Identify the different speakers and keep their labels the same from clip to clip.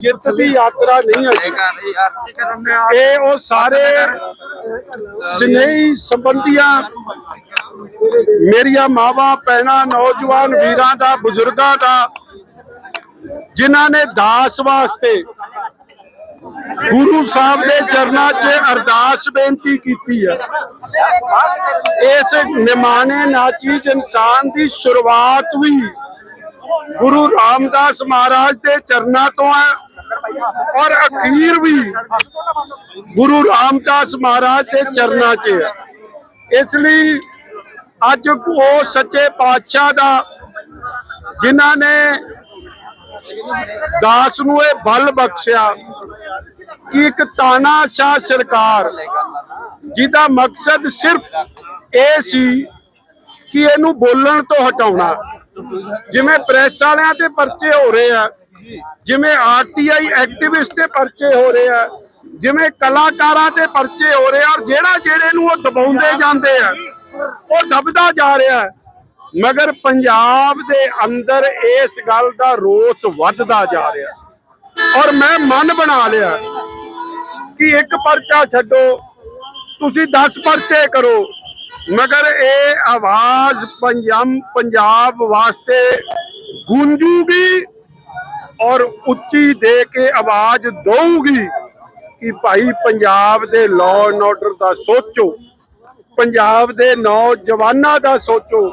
Speaker 1: ਜਿੱਤ ਦੀ ਯਾਤਰਾ ਨਹੀਂ ਹੈ ਇਹ ਉਹ ਸਾਰੇ ਸਨੇਹੀ ਸੰਬੰਧੀਆਂ ਮੇਰੀਆਂ ਮਾਵਾਂ ਭੈਣਾਂ ਨੌਜਵਾਨ ਵੀਰਾਂ ਦਾ ਬਜ਼ੁਰਗਾਂ ਦਾ ਜਿਨ੍ਹਾਂ ਨੇ ਦਾਸ ਵਾਸਤੇ ਗੁਰੂ ਸਾਹਿਬ ਦੇ ਚਰਨਾਂ 'ਚ ਅਰਦਾਸ ਬੇਨਤੀ ਕੀਤੀ ਹੈ ਇਸ ਨਿਮਾਣੇ ਨਾਚੀਜ਼ ਇਨਸਾਨ ਦੀ ਸ਼ੁਰੂਆਤ ਵੀ ਗੁਰੂ ਰਾਮਦਾਸ ਮਹਾਰਾਜ ਦੇ ਚਰਨਾਂ ਤੋਂ ਹੈ। ਔਰ ਅਖੀਰ ਵੀ ਗੁਰੂ ਰਾਮਦਾਸ ਮਹਾਰਾਜ ਦੇ ਚਰਨਾਂ 'ਚ ਹੈ। ਇਸ ਲਈ ਅੱਜ ਉਹ ਸੱਚੇ ਪਾਤਸ਼ਾਹ ਦਾ ਜਿਨ੍ਹਾਂ ਨੇ ਦਾਸ ਨੂੰ ਇਹ ਬਲ ਬਖਸ਼ਿਆ ਕਿ ਇੱਕ ਤਾਨਾਸ਼ਾਹ ਸਰਕਾਰ ਜਿਹਦਾ ਮਕਸਦ ਸਿਰਫ ਇਹ ਸੀ ਕਿ ਇਹਨੂੰ ਬੋਲਣ ਤੋਂ ਹਟਾਉਣਾ। ਜਿਵੇਂ ਪ੍ਰੈਸ ਵਾਲਿਆਂ ਤੇ ਪਰਚੇ ਹੋ ਰਹੇ ਆ ਜਿਵੇਂ ਆਰਟੀਆਈ ਐਕਟਿਵਿਸਟ ਤੇ ਪਰਚੇ ਹੋ ਰਹੇ ਆ, ਜਿਵੇਂ ਕਲਾਕਾਰਾਂ ਤੇ ਪਰਚੇ ਹੋ ਰਹੇ ਆ, ਔਰ ਜਿਹੜਾ ਜਿਹੜੇ ਨੂੰ ਉਹ ਦਬਾਉਂਦੇ ਜਾਂਦੇ ਆ, ਉਹ ਦਬਦਾ ਜਾ ਰਿਹਾ ਮਗਰ ਪੰਜਾਬ ਦੇ ਅੰਦਰ ਇਸ ਗੱਲ ਦਾ ਰੋਸ ਵੱਧਦਾ ਜਾ ਰਿਹਾ। ਔਰ ਮੈਂ ਮਨ ਬਣਾ ਲਿਆ ਕਿ ਇੱਕ ਪਰਚਾ ਛੱਡੋ, ਤੁਸੀਂ 10 ਪਰਚੇ ਕਰੋ, ਮਗਰ ਇਹ ਆਵਾਜ਼ ਪੰਜਾਬ ਪੰਜਾਬ ਵਾਸਤੇ ਗੂੰਜੂਗੀ ਔਰ ਉੱਚੀ ਦੇ ਕੇ ਆਵਾਜ਼ ਦਊਗੀ ਕਿ ਭਾਈ ਪੰਜਾਬ ਦੇ ਲਾਅ ਐਂਡ ਆਰਡਰ ਦਾ ਸੋਚੋ, ਪੰਜਾਬ ਦੇ ਨੌਜਵਾਨਾਂ ਦਾ ਸੋਚੋ,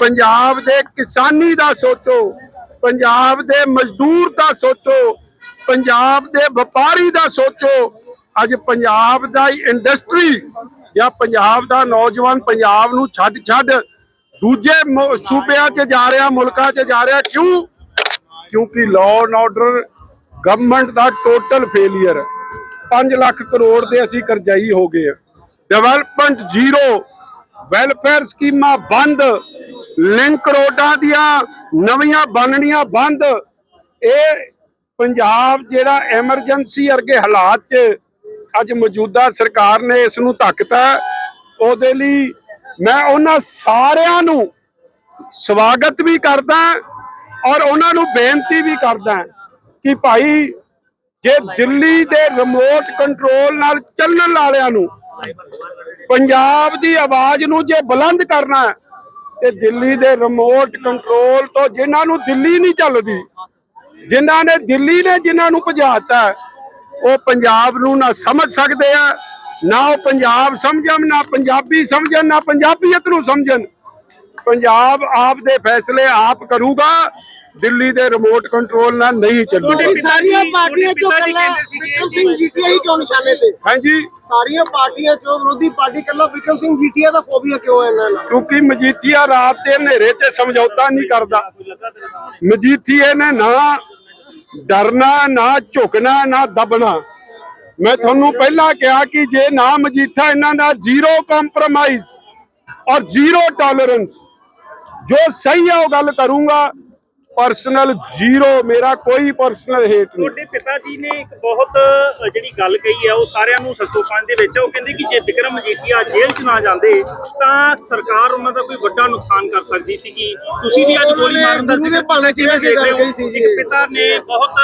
Speaker 1: ਪੰਜਾਬ ਦੇ ਕਿਸਾਨੀ ਦਾ ਸੋਚੋ, ਪੰਜਾਬ ਦੇ ਮਜ਼ਦੂਰ ਦਾ ਸੋਚੋ, ਪੰਜਾਬ ਦੇ ਵਪਾਰੀ ਦਾ ਸੋਚੋ। ਅੱਜ ਪੰਜਾਬ ਦਾ ਇੰਡਸਟਰੀ ਜਾਂ ਪੰਜਾਬ ਦਾ ਨੌਜਵਾਨ ਪੰਜਾਬ ਨੂੰ ਛੱਡ ਛੱਡ ਦੂਜੇ ਸੂਬਿਆਂ 'ਚ ਜਾ ਰਿਹਾ, ਮੁਲਕਾਂ 'ਚ ਜਾ ਰਿਹਾ, ਕਿਉਂ? ਕਿਉਂਕਿ ਲਾਅ ਐਂਡ ਆਰਡਰ ਗਵਰਨਮੈਂਟ ਦਾ ਟੋਟਲ ਫੇਲਿਅਰ 5 ਲੱਖ ਕਰੋੜ ਦੇ ਅਸੀਂ ਕਰਜ਼ਾਈ ਹੋ ਗਏ। ਡਿਵੈਲਪਮੈਂਟ ਜ਼ੀਰੋ ਵੈਲਫੇਅਰ ਸਕੀਮਾਂ ਬੰਦ। ਲਿੰਕ ਰੋਡਾਂ ਦੀਆਂ ਨਵੀਆਂ ਬਣਨੀਆਂ ਬੰਦ। ਇਹ ਪੰਜਾਬ ਜਿਹੜਾ ਐਮਰਜੈਂਸੀ ਵਰਗੇ ਹਾਲਾਤ 'ਚ ਅੱਜ ਮੌਜੂਦਾ ਸਰਕਾਰ ਨੇ ਇਸ ਨੂੰ ਧੱਕਤਾ। ਉਹਦੇ ਲਈ ਮੈਂ ਉਹਨਾਂ ਸਾਰਿਆਂ ਨੂੰ ਸਵਾਗਤ ਵੀ ਕਰਦਾ। ਔਰ ਉਹਨਾਂ ਨੂੰ ਬੇਨਤੀ ਵੀ ਕਰਦਾ ਕਿ ਭਾਈ ਜੇ ਦਿੱਲੀ ਦੇ ਰਿਮੋਟ ਕੰਟਰੋਲ ਨਾਲ ਚੱਲਣ ਵਾਲਿਆਂ ਨੂੰ ਪੰਜਾਬ ਦੀ ਆਵਾਜ਼ ਨੂੰ ਜੇ ਬੁਲੰਦ ਕਰਨਾ ਤੇ ਦਿੱਲੀ ਦੇ ਰਿਮੋਟ ਕੰਟਰੋਲ ਤੋਂ ਜਿਨ੍ਹਾਂ ਨੂੰ ਦਿੱਲੀ ਨਹੀਂ ਚੱਲਦੀ ਜਿਨ੍ਹਾਂ ਨੇ ਦਿੱਲੀ ਨੇ ਜਿਨ੍ਹਾਂ ਨੂੰ ਭਜਾਤਾ ਹੈ, ਉਹ ਪੰਜਾਬ ਨੂੰ ਨਾ ਸਮਝ ਸਕਦੇ ਆ ਨਾ ਉਹ ਪੰਜਾਬ ਸਮਝਣ ਨਾ ਪੰਜਾਬੀ ਸਮਝਣ ਨਾ ਪੰਜਾਬੀਅਤ ਨੂੰ ਸਮਝਣ। ਪੰਜਾਬ ਆਪ ਦੇ ਫੈਸਲੇ ਆਪ ਕਰੂਗਾ ਦਿੱਲੀ ਦੇ ਰਿਮੋਟ ਕੰਟਰੋਲ ਨਾਲ ਨਹੀਂ ਚੱਲੂਗਾ।
Speaker 2: ਸਾਰੀਆਂ ਪਾਰਟੀਆਂ ਚੋਂ ਕੱਲਾ ਵਿਕਰਮ ਸਿੰਘ ਜੀਟੀਆ ਹੀ ਕਿਉਂ ਨਿਸ਼ਾਨੇ ਤੇ?
Speaker 1: ਹਾਂਜੀ।
Speaker 2: ਸਾਰੀਆਂ ਪਾਰਟੀਆਂ ਚੋਂ ਵਿਰੋਧੀ ਪਾਰਟੀ ਕੱਲਾ ਵਿਕਰਮ ਸਿੰਘ ਜੀਟੀਆ ਦਾ ਫੋਬੀਆ ਕਿਉਂ ਹੈ ਇਹਨਾਂ ਨਾਲ?
Speaker 1: ਕਿਉਂਕਿ ਮਜੀਠੀਆ ਰਾਤ ਦੇ ਹਨੇਰੇ 'ਚ ਸਮਝੌਤਾ ਨਹੀਂ ਕਰਦਾ। ਮਜੀਠੀਏ ਨੇ ਨਾ ਡਰਨਾ ਨਾ ਝੁਕਣਾ ਨਾ ਦਬਣਾ। ਮੈਂ ਤੁਹਾਨੂੰ ਪਹਿਲਾਂ ਕਿਹਾ ਕਿ ਜੇ ਨਾ ਮਜੀਠਾ ਇਹਨਾਂ ਦਾ ਜ਼ੀਰੋ ਕੰਪਰੋਮਾਈਜ਼ ਔਰ ਜ਼ੀਰੋ ਟੋਲਰੈਂਸ ਜੋ ਸਹੀ ਹੈ ਉਹ ਗੱਲ ਕਰੂੰਗਾ। ਪਰਸਨਲ ਜ਼ੀਰੋ ਮੇਰਾ ਕੋਈ ਪਰਸਨਲ ਹੇਟ ਨਹੀਂ
Speaker 3: ਤੁਹਾਡੇ ਪਿਤਾ ਜੀ ਨੇ ਇੱਕ ਬਹੁਤ ਜਿਹੜੀ ਗੱਲ ਕਹੀ ਹੈ ਉਹ ਸਾਰਿਆਂ ਨੂੰ ਸੱਸੋ ਪੰਜ ਦੇ ਵਿੱਚ। ਉਹ ਕਹਿੰਦੇ ਕਿ ਜੇ ਵਿਕਰਮ ਮਜੀਠੀਆ ਜੇਲ੍ਹ 'ਚ ਨਾ ਜਾਂਦੇ ਤਾਂ ਸਰਕਾਰ ਉਹਨਾਂ ਦਾ ਕੋਈ ਵੱਡਾ ਨੁਕਸਾਨ ਕਰ ਸਕਦੀ ਸੀਗੀ ਤੁਸੀਂ ਵੀ ਅੱਜ ਗੋਲੀ ਮਾਰਨ ਦਾ ਜ਼ਿਕਰ
Speaker 2: ਭਾਣੇ 'ਚ
Speaker 3: ਕਿਵੇਂ
Speaker 2: ਵੈਸੇ ਗੱਲ? ਕਹੀ ਸੀ ਜੀ।
Speaker 3: ਇੱਕ ਪਿਤਾ ਨੇ ਬਹੁਤ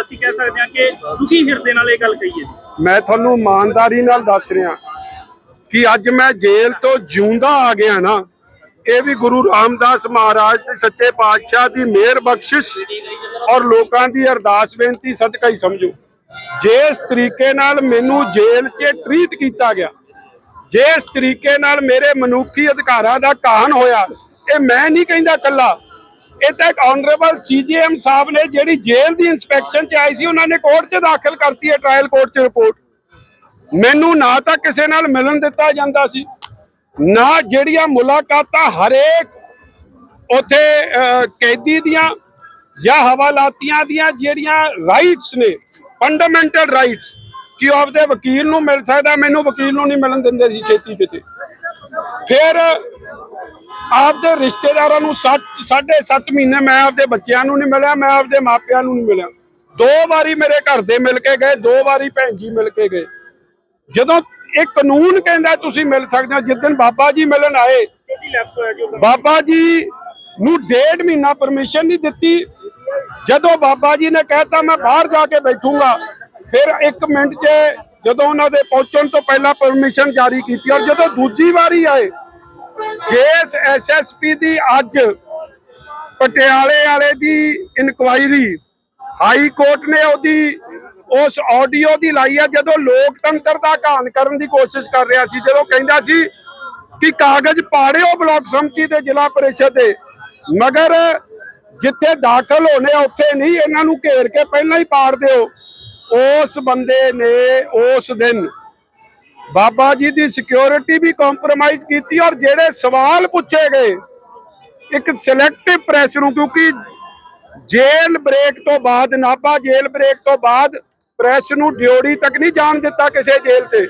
Speaker 3: ਅਸੀਂ ਕਹਿ ਸਕਦੇ ਹਾਂ ਕਿ ਦੁਖੀ ਹਿਰਦੇ ਨਾਲ ਇਹ ਗੱਲ ਕਹੀ ਹੈ
Speaker 1: ਮੈਂ ਤੁਹਾਨੂੰ ਇਮਾਨਦਾਰੀ ਨਾਲ ਦੱਸ ਰਿਹਾ ਕਿ ਅੱਜ ਮੈਂ ਜੇਲ੍ਹ ਤੋਂ ਜਿਉਂਦਾ ਆ ਗਿਆ ਨਾ ਇਹ ਵੀ ਗੁਰੂ ਰਾਮਦਾਸ ਮਹਾਰਾਜ ਦੇ ਸੱਚੇ ਪਾਤਸ਼ਾਹ ਦੀ ਮਿਹਰ ਬਖਸ਼ਿਸ਼ ਔਰ ਲੋਕਾਂ ਦੀ ਅਰਦਾਸ ਬੇਨਤੀ ਸਦਕਾ ਹੀ ਸਮਝੋ। ਜਿਸ ਤਰੀਕੇ ਨਾਲ ਮੈਨੂੰ ਜੇਲ੍ਹ 'ਚ ਟਰੀਟ ਕੀਤਾ ਗਿਆ, ਜਿਸ ਤਰੀਕੇ ਨਾਲ ਮੇਰੇ ਮਨੁੱਖੀ ਅਧਿਕਾਰਾਂ ਦਾ ਕਾਹਨ ਹੋਇਆ, ਇਹ ਮੈਂ ਨਹੀਂ ਕਹਿੰਦਾ ਕੱਲਾ ਇਹ ਤਾਂ ਇੱਕ ਆਨਰੇਬਲ ਸੀਜੀਐਮ ਸਾਹਿਬ ਨੇ ਜਿਹੜੀ ਜੇਲ੍ਹ ਦੀ ਇਨਸਪੈਕਸ਼ਨ 'ਚ ਆਈ ਸੀ, ਉਹਨਾਂ ਨੇ ਕੋਰਟ 'ਚ ਦਾਖਲ ਕਰਤੀ ਹੈ ਟ੍ਰਾਇਲ ਕੋਰਟ 'ਚ ਰਿਪੋਰਟ ਮੈਨੂੰ ਨਾ ਤਾਂ ਕਿਸੇ ਨਾਲ ਮਿਲਣ ਦਿੱਤਾ ਜਾਂਦਾ ਸੀ ਨਾ ਜਿਹੜੀਆਂ ਮੁਲਾਕਾਤਾਂ ਹਰੇਕ ਉਥੇ ਕੈਦੀ ਦੀਆਂ ਜਾਂ ਹਵਾਲਾਤੀਆਂ ਦੀਆਂ ਜਿਹੜੀਆਂ ਰਾਈਟਸ ਨੇ ਫੰਡਾਮੈਂਟਲ ਰਾਈਟਸ ਕਿ ਆਪਦੇ ਵਕੀਲ ਨੂੰ ਮਿਲ ਸਕਦਾ, ਮੈਨੂੰ ਵਕੀਲ ਨੂੰ ਨਹੀਂ ਮਿਲਣ ਦਿੰਦੇ ਸੀ ਛੇਤੀ ਕਿਤੇ। ਫਿਰ ਆਪਦੇ ਰਿਸ਼ਤੇਦਾਰਾਂ ਨੂੰ 7 ਸਾਢੇ 7 ਮਹੀਨੇ ਮੈਂ ਆਪਦੇ ਬੱਚਿਆਂ ਨੂੰ ਨਹੀਂ ਮਿਲਿਆ, ਮੈਂ ਆਪਦੇ ਮਾਪਿਆਂ ਨੂੰ ਨਹੀਂ ਮਿਲਿਆ। ਦੋ ਵਾਰੀ ਮੇਰੇ ਘਰ ਦੇ ਮਿਲ ਕੇ ਗਏ, ਦੋ ਵਾਰੀ ਭੈਣ ਜੀ ਮਿਲ ਕੇ ਗਏ। ਜਦੋਂ ਇਹ ਕਾਨੂੰਨ ਕਹਿੰਦਾ ਤੁਸੀਂ ਮਿਲ ਸਕਦੇ ਹੋ। ਜਿੱਦਨ ਬਾਬਾ ਜੀ ਮਿਲਣ ਆਏ, ਬਾਬਾ ਜੀ ਨੂੰ ਡੇਢ ਮਹੀਨਾ ਪਰਮਿਸ਼ਨ ਨਹੀਂ ਦਿੱਤੀ। ਜਦੋਂ ਬਾਬਾ ਜੀ ਨੇ ਕਹਿਤਾ, ਮੈਂ ਬਾਹਰ ਜਾ ਕੇ ਬੈਠੂੰਗਾ। ਫਿਰ 1 ਮਿੰਟ 'ਚ ਜਦੋਂ ਉਹਨਾਂ ਦੇ ਪਹੁੰਚਣ ਤੋਂ ਪਹਿਲਾਂ ਪਰਮਿਸ਼ਨ ਜਾਰੀ ਕੀਤੀ ਔਰ ਜਦੋਂ ਦੂਜੀ ਵਾਰੀ ਆਏ ਜੇਸ ਐਸਐਸਪੀ ਦੀ ਅੱਜ ਪਟਿਆਲੇ ਵਾਲੇ ਦੀ ਇਨਕੁਆਇਰੀ ਹਾਈ ਕੋਰਟ ਨੇ ਉਹਦੀ ਉਸ ਆਡੀਓ ਦੀ ਲਾਈ ਆ, ਜਦੋਂ ਲੋਕਤੰਤਰ ਦਾ ਘਾਣ ਕਰਨ ਦੀ ਕੋਸ਼ਿਸ਼ ਕਰ ਰਿਹਾ ਸੀ, ਜਦੋਂ ਕਹਿੰਦਾ ਸੀ ਕਿ ਕਾਗਜ਼ ਪਾੜਿਓ ਬਲਾਕ ਸੰਮਤੀ ਤੇ ਜ਼ਿਲ੍ਹਾ ਪਰਿਸ਼ਦ ਦੇ। ਮਗਰ ਜਿੱਥੇ ਦਾਖਲ ਹੋਣੇ ਉੱਥੇ ਨਹੀਂ, ਇਹਨਾਂ ਨੂੰ ਘੇਰ ਕੇ ਪਹਿਲਾਂ ਹੀ ਪਾੜ ਦਿਓ। ਉਸ ਬੰਦੇ ਨੇ ਉਸ ਦਿਨ ਬਾਬਾ ਜੀ ਦੀ ਸਿਕਿਉਰਿਟੀ ਵੀ ਕੰਪਰੋਮਾਈਜ਼ ਕੀਤੀ ਔਰ ਜਿਹੜੇ ਸਵਾਲ ਪੁੱਛੇ ਗਏ, ਇੱਕ ਸਿਲੈਕਟਿਵ ਪ੍ਰੈਸ ਨੂੰ, ਕਿਉਂਕਿ ਜੇਲ ਬ੍ਰੇਕ ਤੋਂ ਬਾਅਦ, ਨਾਭਾ ਜੇਲ ਬ੍ਰੇਕ ਤੋਂ ਬਾਅਦ ਪ੍ਰੈਸ ਨੂੰ ਡਿਓੜੀ ਤੱਕ ਨਹੀਂ ਜਾਣ ਦਿੱਤਾ ਕਿਸੇ ਜੇਲ੍ਹ ਤੇ।